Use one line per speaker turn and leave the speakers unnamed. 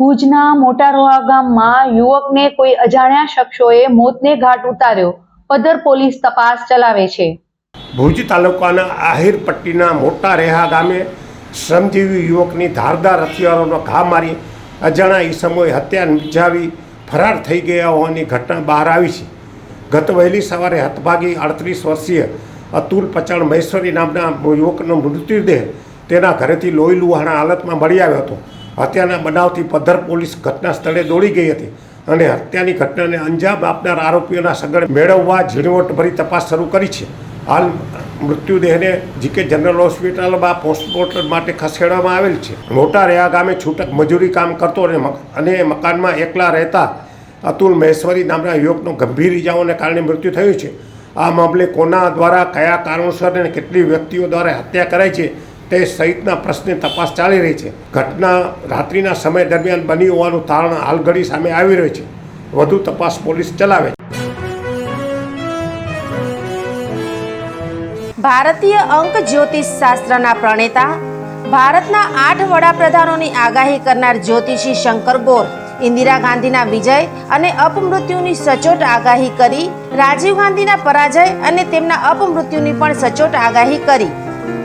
ભુજના મોટા રોહા ગામમાં યુવકને કોઈ અજાણ્યા શખ્સોએ મોતને ઘાટ ઉતાર્યો. પદર પોલીસ તપાસ ચલાવે છે.
ભુજ તાલુકાના આહિર પટ્ટીના મોટા રેહા ગામે શ્રમજીવી યુવકની ધારદાર હથિયારોનો ઘા મારી અજાણા ઈસમોએ હત્યા નિપજાવી ફરાર થઈ ગયા હોવાની ઘટના બહાર આવી છે. ગત વહેલી સવારે હતભાગી અડત્રીસ વર્ષીય અતુલ પચાણ મહેશ્વરી નામના યુવકનો મૃત્યુદેહ તેના ઘરેથી લોહી લુહાણા હાલતમાં મળી આવ્યો હતો. હત્યાના બનાવથી પદ્ધર પોલીસ ઘટના સ્થળે દોડી ગઈ હતી અને હત્યાની ઘટનાને અંજામ આપનાર આરોપીઓના સગડ મેળવવા ઝીણવટભરી તપાસ શરૂ કરી છે. હાલ મૃત્યુદેહને જીકે જનરલ હોસ્પિટલમાં પોસ્ટમોર્ટમ માટે ખસેડવામાં આવેલ છે. મોટા રહ્યા ગામે છૂટક મજૂરી કામ કરતો અને મક- અને મકાનમાં એકલા રહેતા અતુલ મહેશ્વરી નામના યુવકનો ગંભીર ઇજાઓને કારણે મૃત્યુ થયું છે. આ મામલે કોના દ્વારા, કયા કારણોસર અને કેટલી વ્યક્તિઓ દ્વારા હત્યા કરાઈ છે તે સહિતના પ્રશ્ને તપાસ ચાલી રહી છે. ઘટના રાત્રિના સમય દરમિયાન બની હોવાનું તારણ હાલ ઘડી સામે આવી રહ્યું છે. વધુ તપાસ પોલીસ ચલાવે છે.
ભારતીય અંક જ્યોતિષ શાસ્ત્રના પ્રણેતા, ભારતના આઠ વડાપ્રધાનોની આગાહી કરનાર જ્યોતિષી શંકર ગોર, ઇન્દિરા ગાંધીના વિજય અને અપમૃત્યુની સચોટ આગાહી કરી, રાજીવ ગાંધીના પરાજય અને તેમના અપમૃત્યુની પણ સચોટ આગાહી કરી.